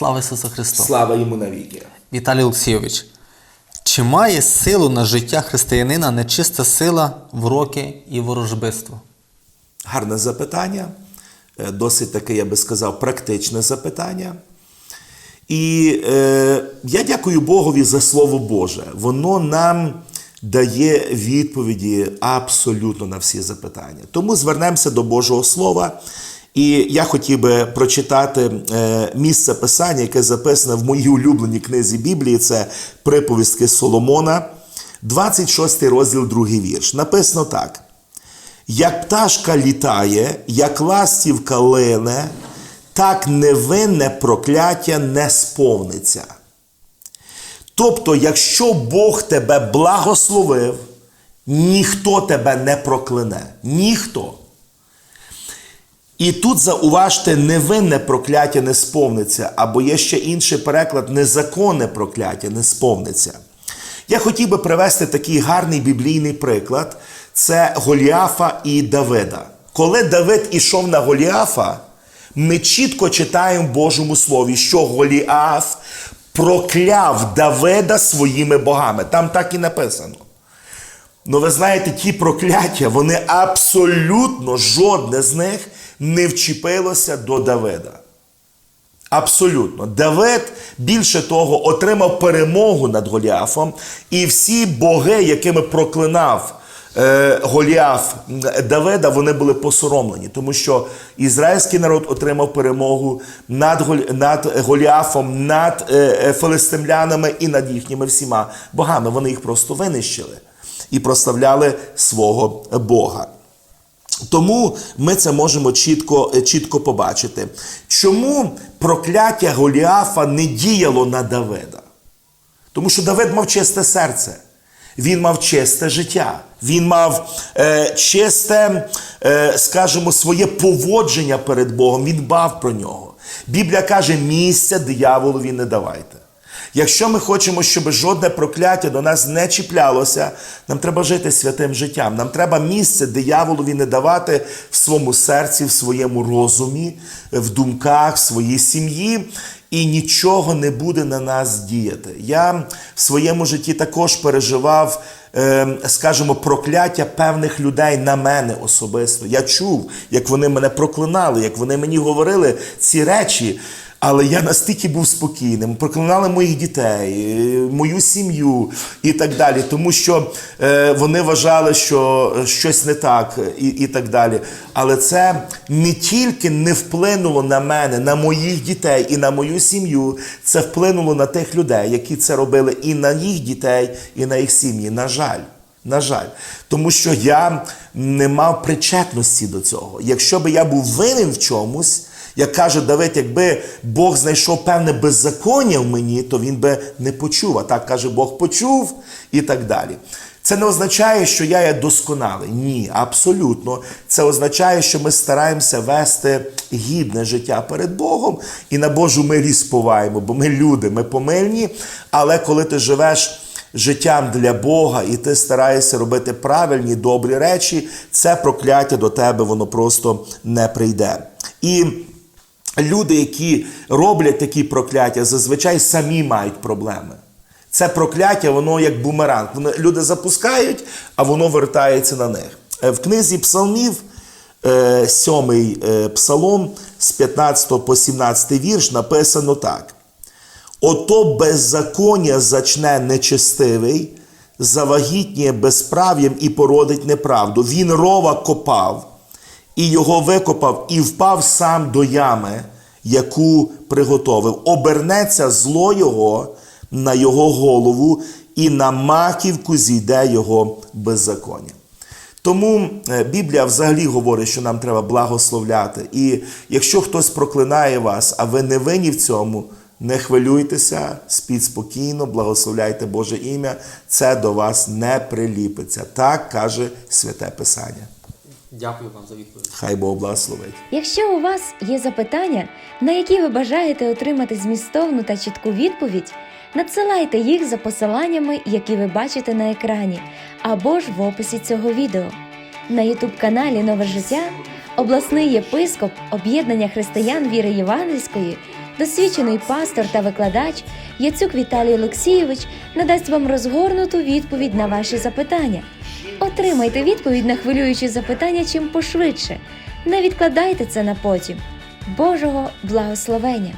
Слава Ісусу Христу! Слава йому навіки. Віталій Олексійович, чи має силу на життя християнина нечиста сила, вроки і ворожбитство? Гарне запитання, Е, досить таке, я би сказав, практичне запитання. І е, я дякую Богові за Слово Боже. Воно нам дає відповіді абсолютно на всі запитання. Тому звернемося до Божого Слова. І я хотів би прочитати е, місце писання, яке записане в моїй улюбленій книзі Біблії. Це приповістки Соломона, 26 розділ, другий вірш. Написано так. Як пташка літає, як ластівка лине, так невинне прокляття не сповниться. Тобто, якщо Бог тебе благословив, ніхто тебе не прокляне. Ніхто. І тут зауважте, невинне прокляття не сповниться, або є ще інший переклад, незаконне прокляття не сповниться. Я хотів би привести такий гарний біблійний приклад: це Голіафа і Давида. Коли Давид ішов на Голіафа, ми чітко читаємо в Божому Слові, що Голіаф прокляв Давида своїми богами. Там так і написано. Ну, ви знаєте, ті прокляття, вони абсолютно жодне з них не вчепилося до Давида. Абсолютно. Давид, більше того, отримав перемогу над Голіафом, і всі боги, якими проклинав е, Голіаф Давида, вони були посоромлені, тому що ізраїльський народ отримав перемогу над, над Голіафом, над е, е, филистимлянами і над їхніми всіма богами. Вони їх просто винищили і прославляли свого Бога. Тому ми це можемо чітко, е, чітко побачити. Чому прокляття Голіафа не діяло на Давида? Тому що Давид мав чисте серце, він мав чисте життя, він мав е, чисте, е, скажімо, своє поводження перед Богом, він дбав про нього. Біблія каже, місця дияволові не давайте. Якщо ми хочемо, щоб жодне прокляття до нас не чіплялося, нам треба жити святим життям. Нам треба місце дияволові не давати в своєму серці, в своєму розумі, в думках, в своїй сім'ї, і нічого не буде на нас діяти. Я в своєму житті також переживав, е, скажімо, прокляття певних людей на мене особисто. Я чув, як вони мене проклинали, як вони мені говорили ці речі. Але я настільки був спокійним, проклинали моїх дітей, е, мою сім'ю і так далі, тому що е, вони вважали, що щось не так і, і так далі. Але це не тільки не вплинуло на мене, на моїх дітей і на мою сім'ю, це вплинуло на тих людей, які це робили і на їх дітей, і на їх сім'ї. На жаль. На жаль, тому що я не мав причетності до цього. Якщо би я був винен в чомусь, як каже Давид, якби Бог знайшов певне беззаконня в мені, то він би не почув. А так каже, Бог почув і так далі. Це не означає, що я є досконалий. Ні, абсолютно. Це означає, що ми стараємося вести гідне життя перед Богом і на Божу милість споваємо, бо ми люди, ми помильні. Але коли ти живеш життям для Бога, і ти стараєшся робити правильні, добрі речі, це прокляття до тебе воно просто не прийде. І люди, які роблять такі прокляття, зазвичай самі мають проблеми. Це прокляття, воно як бумеранг. Вони, люди запускають, а воно вертається на них. Е, В книзі Псалмів, е, сьомий е, псалом з 15 по 17 вірш написано так. Ото беззаконня зачне нечестивий, завагітніє безправ'ям і породить неправду. Він рова копав, і його викопав, і впав сам до ями, яку приготовив. Обернеться зло його на його голову, і на маківку зійде його беззаконня. Тому е, Біблія взагалі говорить, що нам треба благословляти. І якщо хтось проклинає вас, а ви не винні в цьому, не хвилюйтеся, спіть спокійно, благословляйте Боже ім'я, це до вас не приліпиться. Так каже Святе Писання. Дякую вам за відповідь. Хай Бог благословить. Якщо у вас є запитання, на які ви бажаєте отримати змістовну та чітку відповідь, надсилайте їх за посиланнями, які ви бачите на екрані, або ж в описі цього відео. На Ютуб-каналі Нове життя обласний єпископ Об'єднання християн віри Євангельської Досвідчений пастор та викладач Яцюк Віталій Олексійович надасть вам розгорнуту відповідь на ваші запитання. Отримайте відповідь на хвилюючі запитання чим пошвидше. Не відкладайте це на потім. Божого благословення!